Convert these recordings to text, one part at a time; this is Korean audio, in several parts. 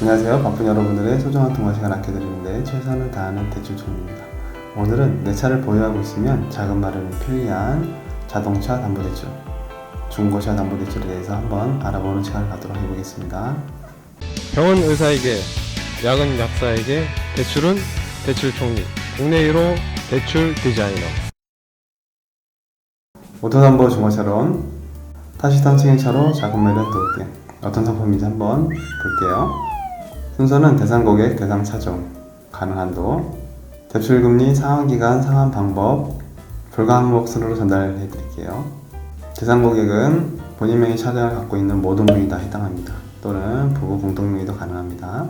안녕하세요. 바쁜 여러분들의 소중한 통화 시간 아껴드리는데 최선을 다하는 대출총입니다. 오늘은 내 차를 보유하고 있으면 자금 마련이 편리한 자동차 담보대출, 중고차 담보대출에 대해서 한번 알아보는 시간을 갖도록 해보겠습니다. 병원 의사에게, 약은 약사에게, 대출은 대출 총리, 국내 1호 대출 디자이너. 오토담보 중고차론 타시던 승용차로 자금 마련 도움 어떤 상품인지 한번 볼게요. 순서는 대상 고객, 대상 차종, 가능 한도, 대출 금리, 상환 기간, 상환 방법, 불가 항목 순으로 전달해 드릴게요. 대상 고객은 본인 명의 차량을 갖고 있는 모든 분이 다 해당합니다. 또는 부부 공동 명의도 가능합니다.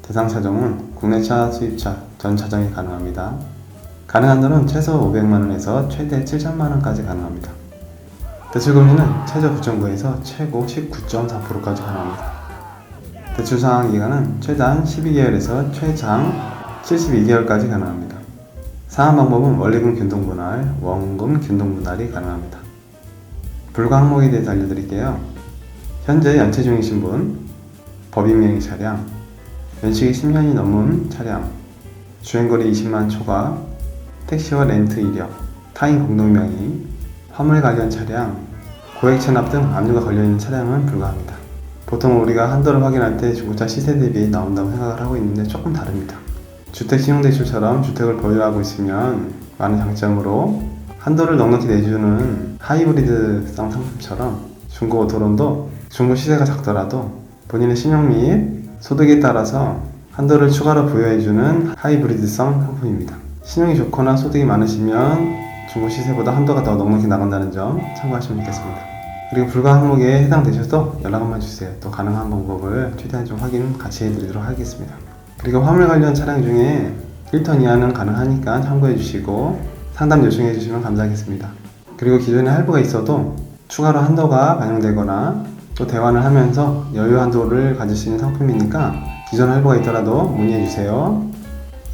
대상 차종은 국내차, 수입차, 전 차종이 가능합니다. 가능 한도는 최소 500만 원에서 최대 7천만 원까지 가능합니다. 대출 금리는 최저 9.9에서 최고 19.4%까지 가능합니다. 대출 상환 기간은 최단 12개월에서 최장 72개월까지 가능합니다. 상환 방법은 원리금 균등 분할, 원금 균등 분할이 가능합니다. 불가 항목에 대해서 알려드릴게요. 현재 연체 중이신 분, 법인 명의 차량, 연식이 10년이 넘은 차량, 주행거리 20만 초과, 택시와 렌트 이력, 타인 공동명의, 화물 관련 차량, 고액 체납 등 압류가 걸려있는 차량은 불가합니다. 보통 우리가 한도를 확인할 때 중고차 시세 대비 나온다고 생각을 하고 있는데 조금 다릅니다. 주택 신용대출처럼 주택을 보유하고 있으면 많은 장점으로 한도를 넉넉히 내주는 하이브리드성 상품처럼 중고 오토론도 중고 시세가 작더라도 본인의 신용 및 소득에 따라서 한도를 추가로 부여해주는 하이브리드성 상품입니다. 신용이 좋거나 소득이 많으시면 중고 시세보다 한도가 더 넉넉히 나간다는 점 참고하시면 좋겠습니다. 그리고 불가 항목에 해당되셔도 연락 한번 주세요. 또 가능한 방법을 최대한 좀 확인 같이 해드리도록 하겠습니다. 그리고 화물 관련 차량 중에 1톤 이하는 가능하니까 참고해 주시고 상담 요청해 주시면 감사하겠습니다. 그리고 기존에 할부가 있어도 추가로 한도가 반영되거나 또 대환을 하면서 여유 한도를 가질 수 있는 상품이니까 기존 할부가 있더라도 문의해 주세요.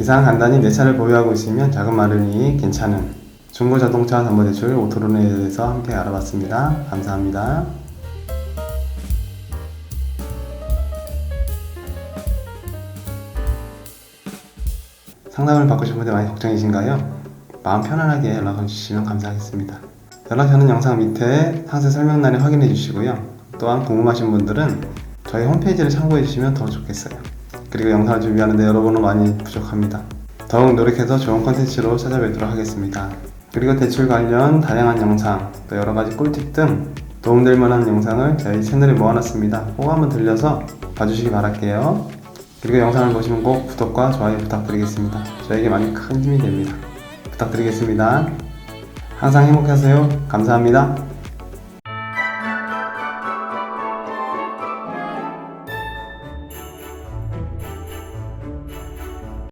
이상 간단히 내 차를 보유하고 있으면 자금 마련이 괜찮은 중고 자동차 담보대출 오토론에 대해서 함께 알아봤습니다. 감사합니다. 상담을 받고 싶은데 많이 걱정이신가요? 마음 편안하게 연락을 주시면 감사하겠습니다. 연락처는 영상 밑에 상세 설명란에 확인해 주시고요. 또한 궁금하신 분들은 저희 홈페이지를 참고해 주시면 더 좋겠어요. 그리고 영상을 준비하는데 여러분은 많이 부족합니다. 더욱 노력해서 좋은 컨텐츠로 찾아뵙도록 하겠습니다. 그리고 대출 관련 다양한 영상, 또 여러 가지 꿀팁 등 도움될 만한 영상을 저희 채널에 모아놨습니다. 꼭 한번 들려서 봐주시기 바랄게요. 그리고 영상을 보시면 꼭 구독과 좋아요 부탁드리겠습니다. 저에게 많이 큰 힘이 됩니다. 부탁드리겠습니다. 항상 행복하세요. 감사합니다.